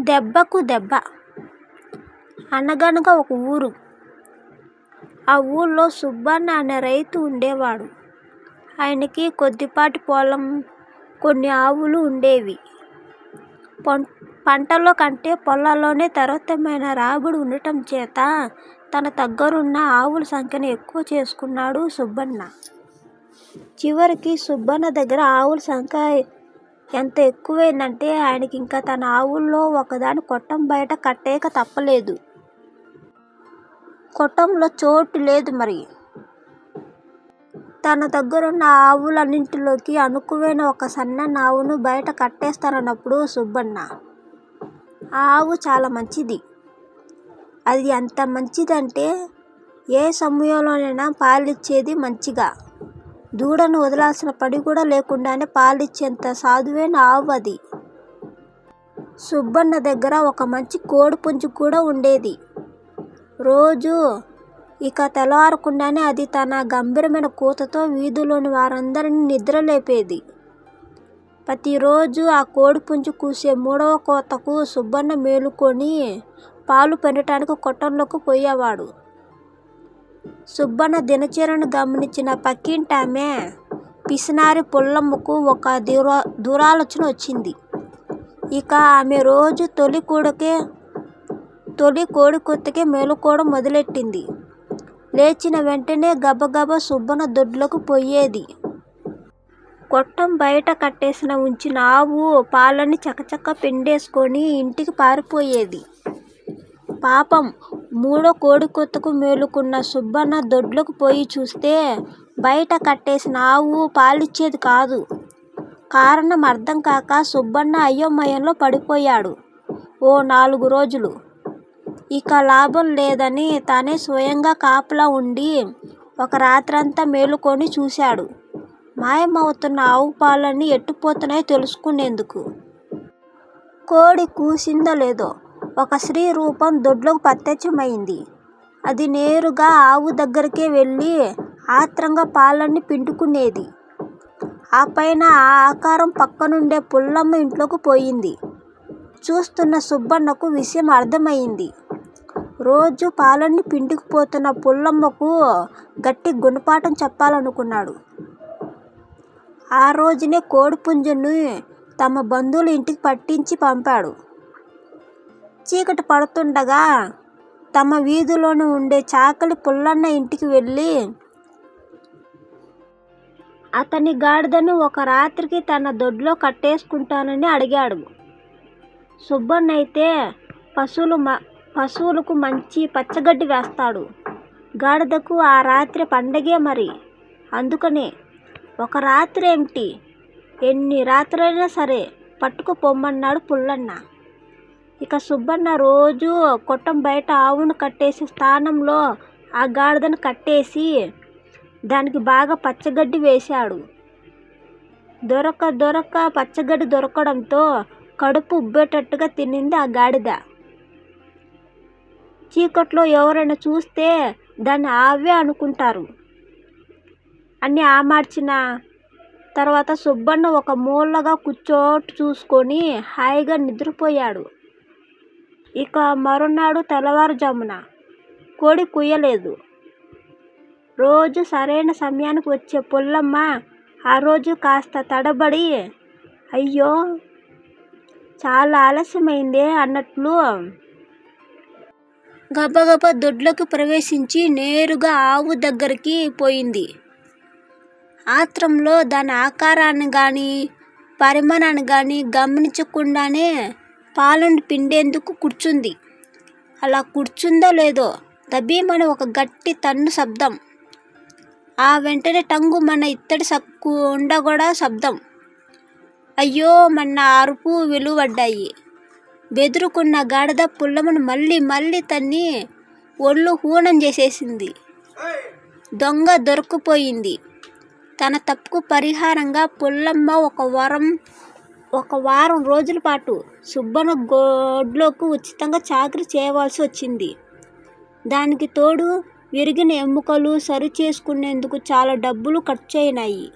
దెబ్బకు దెబ్బ. అనగనగా ఒక ఊరు. ఆ ఊళ్ళో సుబ్బన్న అనే రైతు ఉండేవాడు. ఆయనకి కొద్దిపాటి పొలం కొన్ని ఆవులు ఉండేవి. పం పంటలో కంటే పొలాల్లోనే తరతమైన రాబడి ఉండటం చేత తన దగ్గరున్న ఆవుల సంఖ్యను ఎక్కువ చేసుకున్నాడు సుబ్బన్న. చివరికి సుబ్బన్న దగ్గర ఆవుల సంఖ్య ఎంత ఎక్కువైందంటే ఆయనకి ఇంకా తన ఆవుల్లో ఒకదాని కొట్టం బయట కట్టేయక తప్పలేదు. కొట్టంలో చోటు లేదు మరి. తన దగ్గరున్న ఆవులన్నింటిలోకి అనుకువైన ఒక సన్న ఆవును బయట కట్టేస్తానన్నప్పుడు సుబ్బన్న ఆ ఆవు చాలా మంచిది. అది ఎంత మంచిదంటే ఏ సమయంలోనైనా పాలిచ్చేది మంచిగా. దూడను వదలాల్సిన పని కూడా లేకుండానే పాలిచ్చేంత సాధువైన ఆవు అది సుబ్బన్న దగ్గర ఒక మంచి కోడి పుంజు కూడా ఉండేది. రోజు ఇక తెల్లవారకుండానే అది తన గంభీరమైన కూతతో వీధిలోని వారందరినీ నిద్రలేపేది. ప్రతిరోజు ఆ కోడి పుంజు కూసే మూడవ కోతకు సుబ్బన్న మేలుకొని పాలు పెరగటానికి కొట్టంలోకి పోయేవాడు. సుబ్బన్న దినచర్యను గమనించిన పక్కింటామె పిసినారి పుల్లమ్మకు ఒక దురా దురాలోచన వచ్చింది. ఇక ఆమె రోజు తొలి కూడకే తొలి కోడి మేలుకోవడం మొదలెట్టింది. లేచిన వెంటనే గబగబా సుబ్బన్న దొడ్లోకి పోయేది. కొట్టం బయట కట్టేసిన ఉంచిన ఆవు పాలని చకచక పిండేసుకొని ఇంటికి పారిపోయేది. పాపం మూడో కోడికూతకు మేలుకున్న సుబ్బన్న దొడ్లోకి పోయి చూస్తే బయట కట్టేసిన ఆవు పాలిచ్చేది కాదు. కారణం అర్థం కాక సుబ్బన్న అయోమయంలో పడిపోయాడు. ఓ నాలుగు రోజులు. ఇక లాభం లేదని తానే స్వయంగా కాపలా ఉండి ఒక రాత్రంతా మేలుకొని చూశాడు. మాయమవుతున్న ఆవు పాలన్నీ ఎట్టుపోతున్నాయో తెలుసుకునేందుకు. కోడి కూసిందో లేదో ఒక స్త్రీ రూపం దొడ్లోకి ప్రత్యక్షమైంది. అది నేరుగా ఆవు దగ్గరికే వెళ్ళి ఆత్రంగా పాలన్నీ పిండుకునేది. ఆ పైన ఆ ఆకారం పక్కనుండే పుల్లమ్మ ఇంట్లోకి పోయింది. చూస్తున్న సుబ్బన్నకు విషయం అర్థమైంది. రోజు పాలన్నీ పిండుకుపోతున్న పుల్లమ్మకు గట్టి గుణపాఠం చెప్పాలనుకున్నాడు. ఆ రోజునే కోడిపుంజుని తమ బంధువుల ఇంటికి పట్టించి పంపాడు. చీకటి పడుతుండగా తమ వీధిలోనే ఉండే చాకలి పుల్లన్న ఇంటికి వెళ్ళి అతని గాడిదను ఒక రాత్రికి తన దొడ్లో కట్టేసుకుంటానని అడిగాడు. సుబ్బన్న అయితే పశువులు మ పశువులకు మంచి పచ్చగడ్డి వేస్తాడు. గాడిదకు ఆ రాత్రి పండగే మరి. అందుకనే ఒక రాత్రి ఏమిటి ఎన్ని రాత్రైనా సరే పట్టుకు పొమ్మన్నాడు పుల్లన్న. ఇక సుబ్బన్న రోజు కొట్టం బయట ఆవును కట్టేసే స్థానంలో ఆ గాడిదను కట్టేసి దానికి బాగా పచ్చగడ్డి వేశాడు. దొరక దొరక పచ్చగడ్డి దొరకడంతో కడుపు ఉబ్బేటట్టుగా తినింది ఆ గాడిద. చీకట్లో ఎవరైనా చూస్తే దాన్ని ఆవే అనుకుంటారు. అన్నీ ఆమార్చిన తర్వాత సుబ్బన్న ఒక మూలగా కూర్చోటు చూసుకొని హాయిగా నిద్రపోయాడు. ఇక మరునాడు తెల్లవారుజామున కోడి కుయ్యలేదు. రోజు సరైన సమయానికి వచ్చే పుల్లమ్మ ఆ రోజు కాస్త తడబడి అయ్యో చాలా ఆలస్యమైందే అన్నట్లు గబగబా దొడ్లోకి ప్రవేశించి నేరుగా ఆవు దగ్గరికి పోయింది. ఆత్రంలో దాని ఆకారాన్ని కానీ పరిమాణాన్ని కానీ గమనించకుండానే పాలను పిండేందుకు కూర్చుంది. అలా కూర్చుందో లేదో దబీమని ఒక గట్టి తన్ను శబ్దం. ఆ వెంటనే టంగు మన ఇత్తడి సక్కు ఉండగొడ శబ్దం. అయ్యో మన అరుపు వెలువడ్డాయి. బెదురుకున్న గాడిద పుల్లమ్మను మళ్ళీ మళ్ళీ తన్ని ఒళ్ళు హూనం చేసేసింది. దొంగ దొరికిపోయింది తన తప్పుకు పరిహారంగా పుల్లమ్మ ఒక వరం ఒక వారం రోజుల పాటు సుబ్బను గొడ్లోకి ఉచితంగా చాకరీ చేయవలసి వచ్చింది. దానికి తోడు విరిగిన ఎముకలు సరి చేసుకునేందుకు చాలా డబ్బులు ఖర్చు అయినాయి.